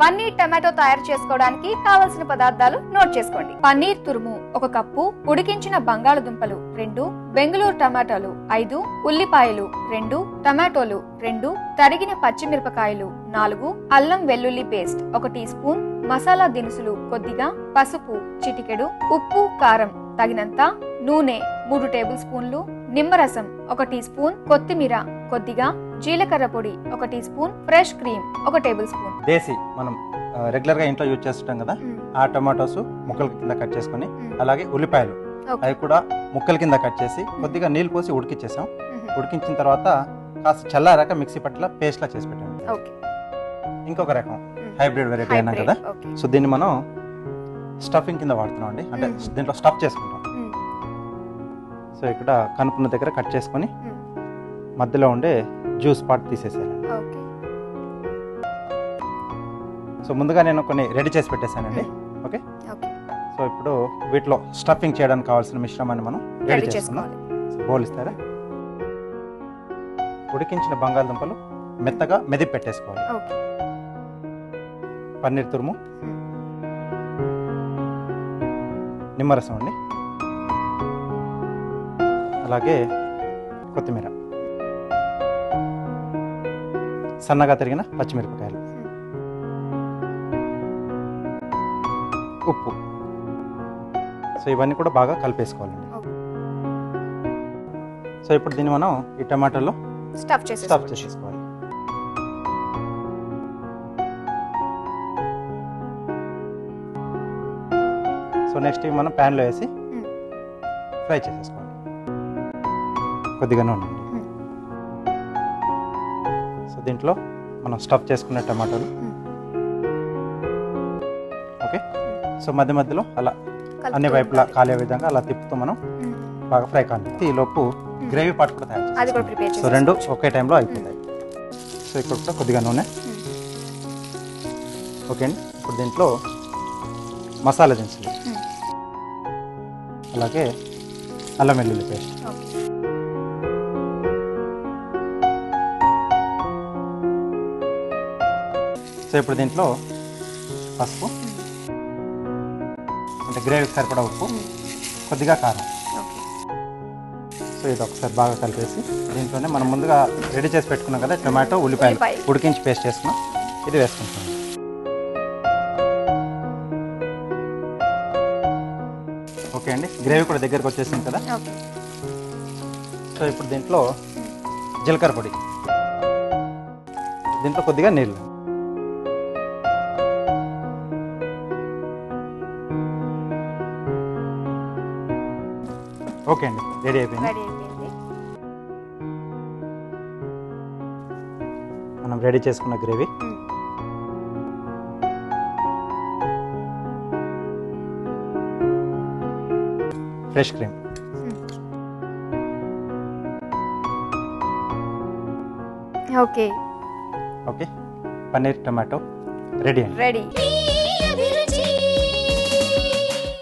Paneer tomato తయారు చేసుకోవడానికి కావలసిన పదార్థాలు నోట్ చేసుకోండి. పన్నీర్ తురుము ఒక కప్పు ఉడికించిన బంగాళదుంపలు రెండు బెంగళూరు టమాటాలు ఐదు ఉల్లిపాయలు రెండు టమాటోలు రెండు తరిగిన పచ్చిమిరపకాయలు నాలుగు అల్లం వెల్లుల్లి పేస్ట్ ఒక టీ స్పూన్ మసాలా దినుసులు కొద్దిగా పసుపు చిటికెడు ఉప్పు కారం తగినంత నూనె మూడు టేబుల్ స్పూన్లు నిమ్మరసం ఒక టీ స్పూన్ కొత్తిమీర కొద్దిగా జీలకర్ర పొడి ఒక టీ స్పూన్ ఫ్రెష్ క్రీమ్ ఒక టేబుల్ స్పూన్. దేశీ మనం ఆ, రెగ్యులర్గా ఇంట్లో యూజ్ చేస్తుంటాం కదా ఆ టమాటోస్ ముక్కల కింద కట్ చేసుకొని అలాగే ఉల్లిపాయలు. అవి కూడా ముక్కల కింద కట్ చేసి కొద్దిగా నీళ్ళు పోసి ఉడికిచ్చేసాం. ఉడికించిన తర్వాత కాస్త చల్లారాక మిక్సీ పట్ల పేస్ట్లా చేసి పెట్టాం ఓకే. ఇంకొక రకం హైబ్రిడ్ వెరైటీ అయినా కదా. సో దీన్ని మనం స్టఫింగ్ కింద వాడుతున్నాం అండి. అంటే. దీంట్లో స్టఫ్ చేసుకుంటాం. సో ఇక్కడ కనుపున్న దగ్గర కట్ చేసుకొని మధ్యలో ఉండే జ్యూస్ పార్ట్ ఓకే. సో ముందుగా నేను కొన్ని రెడీ చేసి పెట్టేశానండి. ఓకే? సో ఇప్పుడు వీటిలో స్టఫింగ్ చేయడానికి కావాల్సిన మిశ్రమాన్ని మనం రెడీ రెడీ చేసుకుందాం. చేసుకోవాలి. సో బౌల్ ఇస్తారా? ఉడికించిన బంగాళదుంపలు మెత్తగా మెదిపి పెట్టేసుకోవాలి. పన్నీర్ తురుము. నిమ్మరసం అండి. అలాగే కొత్తిమీర. సన్నగా తరిగిన పచ్చిమిరపకాయలు. ఉప్పు. సో ఇవన్నీ కూడా బాగా కలిపేసుకోవాలండి. సో ఇప్పుడు దీన్ని మనం ఈ టమాటాలో స్టఫ్ స్టఫ్ చేసేసుకోవాలి. సో నెక్స్ట్ ఇవి మనం ప్యాన్లో వేసి. ఫ్రై చేసేసుకోవాలి. కొద్దిగా నూనె అండి మ్మ్. సో దీంట్లో మనం స్టఫ్ చేసుకున్న టమాటాలు. ఓకే సో మధ్య మధ్యలో అలా అన్ని వైపులా. కాలే విధంగా అలా తిప్పుతూ మనం. బాగా ఫ్రై కావాలి ఈ లోపు గ్రేవీ పార్ట్ కూడా తయారు సో రెండు. ఒకే టైంలో అయిపోతాయి సో ఇక్కడ కూడా కొద్దిగా నూనె ఓకే అండి ఇప్పుడు దీంట్లో మసాలా దినుసులు. అలాగే అల్లం వెల్లుల్లి పేస్ట్ సో ఇప్పుడు దీంట్లో పసుపు అంటే గ్రేవీకి సరిపడా ఉప్పు. కొద్దిగా కారం. సో ఇది ఒకసారి బాగా కలిపేసి దీంట్లోనే మనం ముందుగా రెడీ చేసి పెట్టుకున్నాం కదా టొమాటో ఉల్లిపాయలు ఉల్లిపాయ. ఉడికించి పేస్ట్ చేసుకున్నాం. ఇది వేసుకుంటాం ఓకే అండి. గ్రేవీ కూడా దగ్గరకు వచ్చేసింది కదా? సో ఇప్పుడు దీంట్లో జీలకర్ర పొడి. దీంట్లో కొద్దిగా నీళ్ళు. ఓకే అండి రెడీ అయిపోయింది రెడీ అయిపోయింది మనం రెడీ చేసుకున్న గ్రేవీ మ్మ్. Fresh cream okay okay paneer tomato ready అండి రెడీ